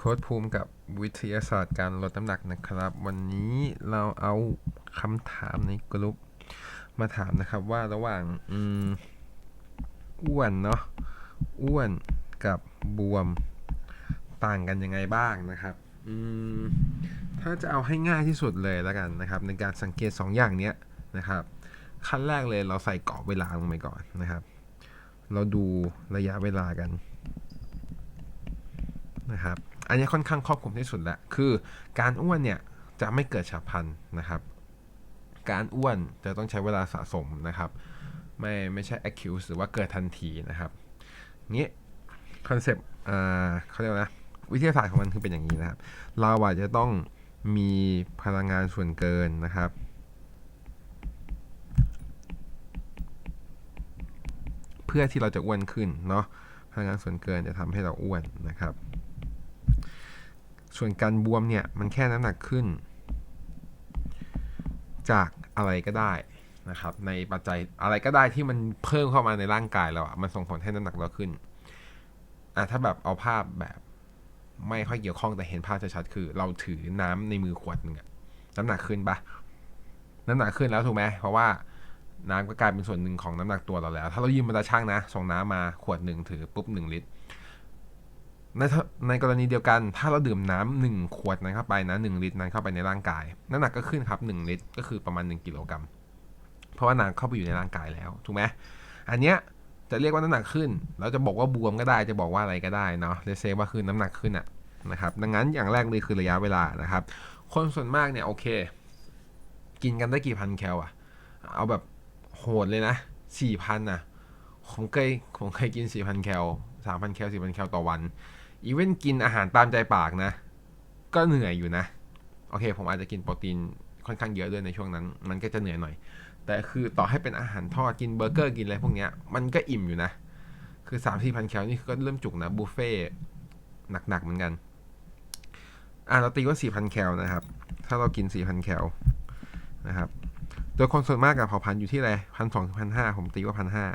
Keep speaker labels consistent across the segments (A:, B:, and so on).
A: โค้ดภูมิกับวิทยาศาสตร์การลดน้ำหนักนะครับ วันนี้เราเอาคำถามในกลุ่มมาถามนะครับว่าระหว่างอืมอ้วนเนาะอ้วนกับบวมต่างกันยังไงบ้างนะครับอืมถ้าจะเอาให้ง่ายที่สุดเลยแล้วกันนะครับ ในการสังเกต 2อย่างเนี้ยนะครับ ขั้นแรกเลยเราใส่กรอบเวลาลงไปก่อนนะครับ เราดูระยะเวลากันนะครับ อันนี้ค่อนข้างครอบคลุมที่สุดแล้วคือการอ้วนเนี่ยจะไม่เกิดฉับพลันนะครับ การอ้วนจะต้องใช้เวลาสะสมนะครับ ไม่ไม่ใช่ accuse หรือว่าเกิดทันทีนะครับงี้คอนเซปต์เขาเรียกว่านะวิทยาศาสตร์ของมันคือเป็นอย่างนี้นะครับ เราอาจจะต้องมีพลังงานส่วนเกินนะครับ เพื่อที่เราจะอ้วนขึ้นเนาะพลังงานส่วนเกินจะทำให้เราอ้วนนะครับ ส่วนการบวมเนี่ยมันแค่น้ำหนักขึ้น จากอะไรก็ได้นะครับ ในปัจจัยอะไรก็ได้ที่มันเพิ่มเข้ามาในร่างกายเราอะมันส่งผลให้น้ำหนักเราขึ้นอะถ้าแบบเอาภาพแบบไม่ค่อยเกี่ยวข้องแต่เห็นภาพชัดๆคือ เราถือน้ำในมือขวดหนึ่งอะน้ำหนักขึ้นปะน้ำหนักขึ้นแล้วถูกไหมเพราะว่าน้ำก็กลายเป็นส่วนหนึ่งของน้ำหนักตัวเราแล้ว ถ้าเรายืมมาตาช่างนะส่งน้ำมาขวดหนึ่งถือปุ๊บหนึ่งลิตร ในในกรณีเดียวกันถ้าเราดื่มน้ำหนึ่งขวดนั้นเข้าไปนะหนึ่งลิตรนั้นเข้าไปในร่างกาย น้ำหนักก็ขึ้นครับหนึ่งลิตรก็คือประมาณ1กิโลกรัมเพราะว่าน้ำเข้าไปอยู่ในร่างกายแล้วถูกไหมอันเนี้ยจะเรียกว่าน้ำหนักขึ้น เราจะบอกว่าบวมก็ได้จะบอกว่าอะไรก็ได้เนาะเลเซว่าคือน้ำหนักขึ้นอะนะครับ ดังนั้นอย่างแรกเลยคือระยะเวลานะครับ คนส่วนมากเนี่ยโอเค กินกันได้กี่พันแคลอะเอาแบบโหดเลยนะสี่พันอะผมเคยผมเคยกินสี่พันแคลสามพันแคลสี่พันแคลต่อวัน อีเวนกินอาหารตามใจปากนะ ก็เหนื่อยอยู่นะ โอเค ผมอาจจะกินโปรตีนค่อนข้างเยอะด้วยในช่วงนั้น มันก็จะเหนื่อยหน่อย แต่คือต่อให้เป็นอาหารทอดกินเบอร์เกอร์กินอะไรพวกเนี้ย มันก็อิ่มอยู่นะ คือ3 4 0 0 0แคลนี่ก็เริ่มจุกนะบุฟเฟ่หนักๆเหมือนกัน อะเราตีว่า4,000แคลนะครับ ถ้าเรากิน4,000แคลนะครับ โดยคนส่วนมากกับเผาพันอยู่ที่อะไรพันสองพันห้าผมตีว่าพันห้า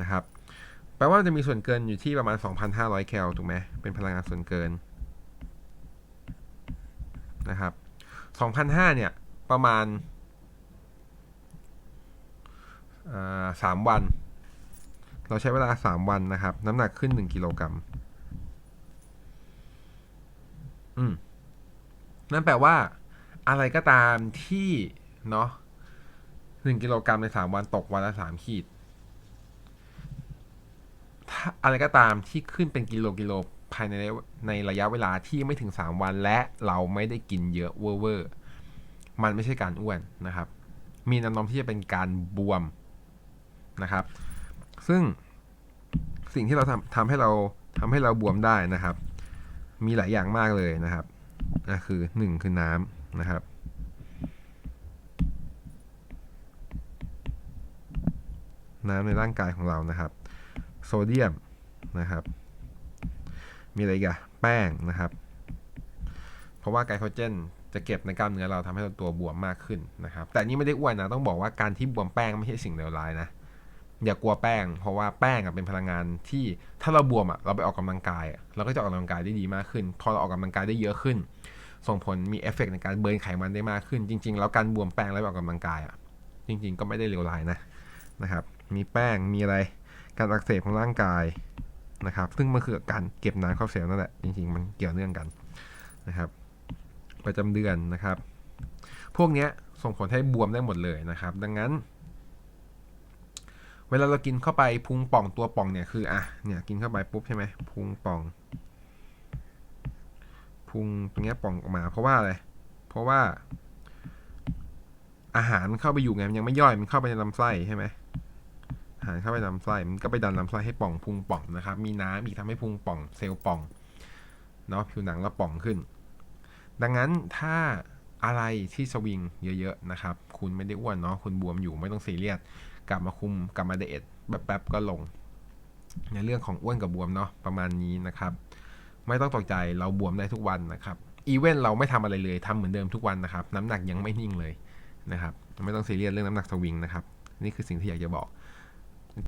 A: นะครับ แปลว่าจะมีส่วนเกินอยู่ที่ประมาณ 2,500 แคลถูกไหมเป็นพลังงานส่วนเกินนะครับ2,500เนี่ยประมาณสามวัน เราใช้เวลา 3 วันนะครับ น้ำหนักขึ้น 1 กิโลกรัมอืมนั่นแปลว่า อะไรก็ตามที่เนาะ1กิโลกรัมใน 3 วันตกวันละ 3 ขีด อะไรก็ตามที่ขึ้นเป็นกิโลกิโลภายในในระยะเวลาที่ไม่ถึง 3 วันและเราไม่ได้กินเยอะเวอร์เวอร์มันไม่ใช่การอ้วนนะครับ มีแนวโน้มที่จะเป็นการบวมนะครับ ซึ่งสิ่งที่เราทำทำให้เราทำให้เราบวมได้นะครับ มีหลายอย่างมากเลยนะครับนะคือหนึ่งคือน้ำนะครับน้ำในร่างกายของเรานะครับ โซเดียมนะครับ มีอะไรอีกันแป้งนะครับ เพราะว่าไกลโคเจนจะเก็บในกล้ามเนื้อเราทำให้เราตัวบวมมากขึ้นนะครับ แต่นี่ไม่ได้อ้วนนะต้องบอกว่าการที่บวมแป้งไม่ใช่สิ่งเลวร้ายนะอย่ากลัวแป้ง เพราะว่าแป้งเป็นพลังงานที่ถ้าเราบวมอะเราไปออกกำลังกายเราก็จะออกกำลังกายได้ดีมากขึ้น พอเราออกกำลังกายได้เยอะขึ้น ส่งผลมีเอฟเฟกในการเบิร์นไขมันได้มากขึ้น จริง ๆ แล้วการบวมแป้งแล้วออกกำลังกายอะจริง ๆ ก็ไม่ได้เลวร้ายนะนะครับ มีแป้งมีอะไร การอักเสบของร่างกายนะครับ ซึ่งมันคือการเก็บน้ำเข้าเซลล์นั่นแหละจริงๆ มันเกี่ยวเนื่องกันนะครับ ประจำเดือนนะครับ พวกนี้ส่งผลให้บวมได้หมดเลยนะครับ ดังนั้น เวลาเรากินเข้าไปพุงป่องตัวป่องเนี่ยคืออะเนี่ยกินเข้าไปปุ๊บใช่ไหมพุงป่องพุงตรงนี้ป่องออกมา เพราะว่าอะไรเพราะว่าอาหารเข้าไปอยู่ไงมันยังไม่ย่อยมันเข้าไปในลำไส้ใช่ไหมารเข้าไปในลำไส้มันก็ไปดันลำไส้ให้ป่องพุงป่องนะครับ มีน้ำอีกทำให้พุงป่อง เซลล์ป่องเนาะผิวหนังเราป่องขึ้น ดังนั้นถ้าอะไรที่สวิงเยอะๆนะครับ คุณไม่ได้อ้วนเนาะคุณบวมอยู่ไม่ต้องซีเรียสกลับมาคุมกลับมาเดทแป๊บๆก็ลง ในเรื่องของอ้วนกับบวมเนาะประมาณนี้นะครับ ไม่ต้องตกใจเราบวมได้ทุกวันนะครับอีเวนเราไม่ทำอะไรเลยทำเหมือนเดิมทุกวันนะครับ น้ำหนักยังไม่นิ่งเลยนะครับ ไม่ต้องซีเรียสเรื่องน้ำหนักสวิงนะครับ นี่คือสิ่งที่อยากจะบอก